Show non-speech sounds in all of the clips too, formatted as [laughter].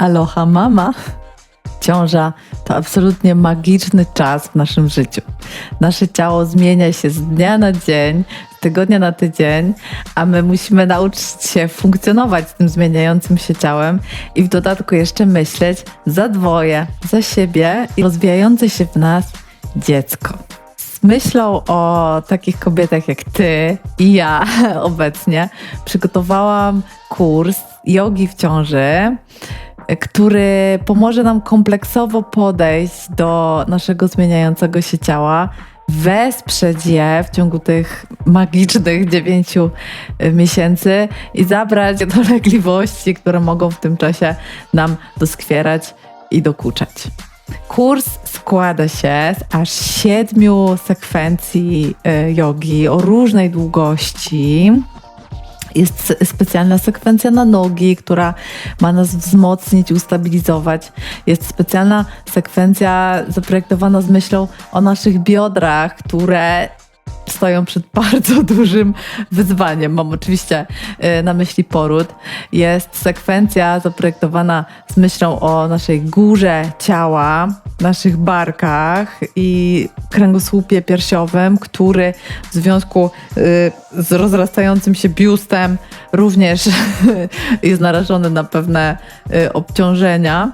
Aloha mama. Ciąża to absolutnie magiczny czas w naszym życiu. Nasze ciało zmienia się z dnia na dzień, z tygodnia na tydzień, a my musimy nauczyć się funkcjonować z tym zmieniającym się ciałem i w dodatku jeszcze myśleć za dwoje, za siebie i rozwijające się w nas dziecko. Myślą o takich kobietach jak ty i ja [laughs] obecnie przygotowałam kurs jogi w ciąży, który pomoże nam kompleksowo podejść do naszego zmieniającego się ciała, wesprzeć je w ciągu tych magicznych dziewięciu miesięcy i zabrać dolegliwości, które mogą w tym czasie nam doskwierać i dokuczać. Kurs składa się z aż siedmiu sekwencji y, jogi o różnej długości. Jest specjalna sekwencja na nogi, która ma nas wzmocnić, ustabilizować. Jest specjalna sekwencja zaprojektowana z myślą o naszych biodrach, które stoją przed bardzo [laughs] dużym wyzwaniem. Mam oczywiście y, na myśli poród. Jest sekwencja zaprojektowana z myślą o naszej górze ciała, naszych barkach i kręgosłupie piersiowym, który w związku y, z rozrastającym się biustem również [laughs] jest narażony na pewne y, obciążenia.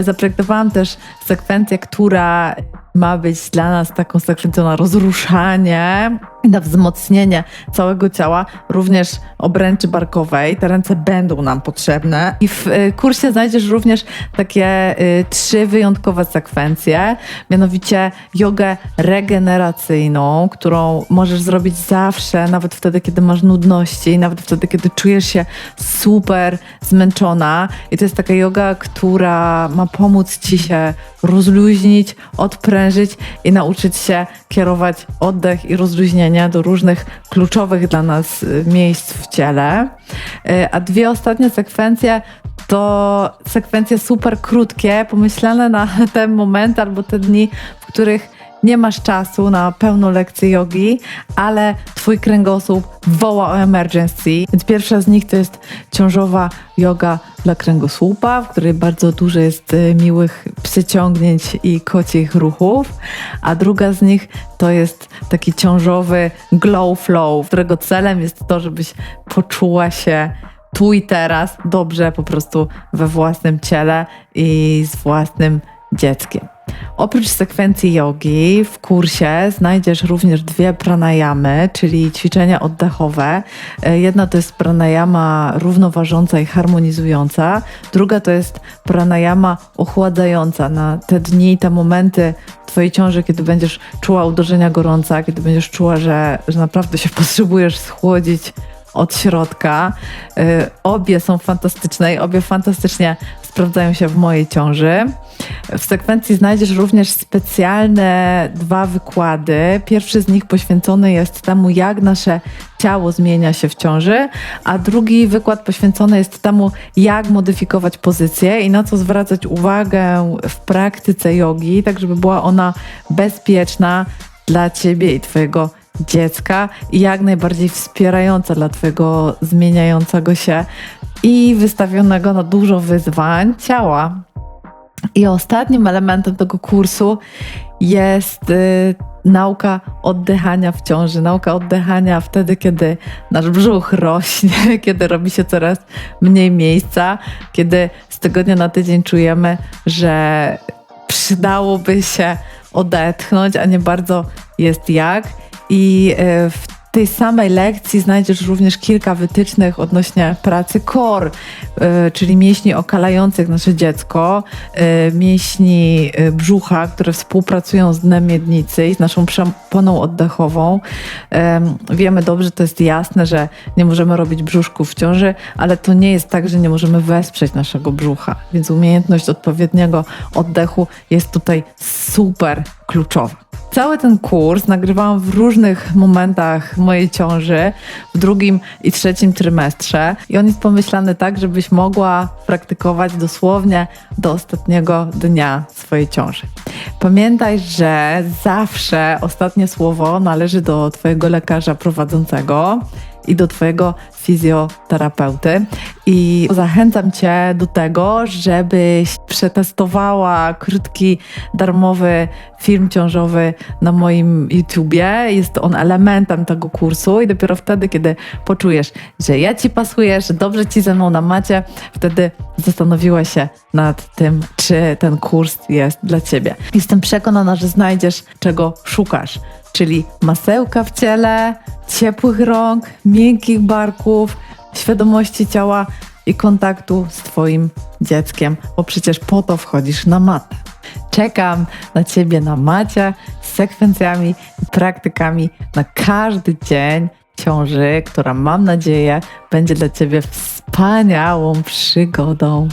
Zaprojektowałam też sekwencję, która ma być dla nas taką sekwencją na rozruszanie, na wzmocnienie całego ciała, również obręczy barkowej. Te ręce będą nam potrzebne. I w y, kursie znajdziesz również takie y, trzy wyjątkowe sekwencje, mianowicie jogę regeneracyjną, którą możesz zrobić zawsze, nawet wtedy, kiedy masz nudności, nawet wtedy, kiedy czujesz się super zmęczona. I to jest taka yoga, która ma pomóc ci się rozluźnić, odprężyć i nauczyć się kierować oddech i rozluźnienie do różnych kluczowych dla nas y, miejsc w ciele. Y, a dwie ostatnie sekwencje to sekwencje super krótkie, pomyślane na [laughs] ten moment albo te dni, w których nie masz czasu na pełną lekcję jogi, ale twój kręgosłup woła o emergency. Więc pierwsza z nich to jest ciążowa yoga dla kręgosłupa, w której bardzo dużo jest y, miłych przyciągnięć i kocich ruchów, a druga z nich to jest taki ciążowy glow flow, którego celem jest to, żebyś poczuła się tu i teraz dobrze po prostu we własnym ciele i z własnym dzieckiem. Oprócz sekwencji jogi w kursie znajdziesz również dwie pranayamy, czyli ćwiczenia oddechowe. E, jedna to jest pranayama równoważąca i harmonizująca, druga to jest pranayama ochładzająca na te dni, te momenty Twojej ciąży, kiedy będziesz czuła uderzenia gorąca, kiedy będziesz czuła, że, że naprawdę się [laughs] potrzebujesz schłodzić od środka. E, obie są fantastyczne i obie fantastycznie sprawdzają się w mojej ciąży. W sekwencji znajdziesz również specjalne dwa wykłady. Pierwszy z nich poświęcony jest temu, jak nasze ciało zmienia się w ciąży, a drugi wykład poświęcony jest temu, jak modyfikować pozycję i na co zwracać uwagę w praktyce jogi, tak żeby była ona bezpieczna dla ciebie i twojego dziecka i jak najbardziej wspierająca dla twojego zmieniającego się i wystawionego na dużo wyzwań ciała. I ostatnim elementem tego kursu jest y, nauka oddychania w ciąży, nauka oddychania wtedy, kiedy nasz brzuch rośnie, [laughs] kiedy robi się coraz mniej miejsca, kiedy z tygodnia na tydzień czujemy, że przydałoby się odetchnąć, a nie bardzo jest jak. I y, w tej samej lekcji znajdziesz również kilka wytycznych odnośnie pracy core, y, czyli mięśni okalających nasze dziecko, y, mięśni y, brzucha, które współpracują z dnem miednicy i z naszą przeponą oddechową. Wiemy dobrze, to jest jasne, że nie możemy robić brzuszków w ciąży, ale to nie jest tak, że nie możemy wesprzeć naszego brzucha, więc umiejętność odpowiedniego oddechu jest tutaj super kluczowa. Cały ten kurs nagrywałam w różnych momentach mojej ciąży, w drugim i trzecim trymestrze. I on jest pomyślany tak, żebyś mogła praktykować dosłownie do ostatniego dnia swojej ciąży. Pamiętaj, że zawsze ostatnie słowo należy do Twojego lekarza prowadzącego. I do Twojego fizjoterapeuty. I zachęcam Cię do tego, żebyś przetestowała krótki, darmowy film ciążowy na moim YouTubie. Jest on elementem tego kursu i dopiero wtedy, kiedy poczujesz, że ja Ci pasuję, że dobrze Ci ze mną na macie, wtedy zastanowiła się nad tym, czy ten kurs jest dla Ciebie. Jestem przekonana, że znajdziesz, czego szukasz, czyli masełka w ciele, ciepłych rąk, miękkich barków, świadomości ciała i kontaktu z Twoim dzieckiem, bo przecież po to wchodzisz na matę. Czekam na Ciebie na macie z sekwencjami i praktykami na każdy dzień ciąży, która mam nadzieję będzie dla Ciebie wspaniałą przygodą.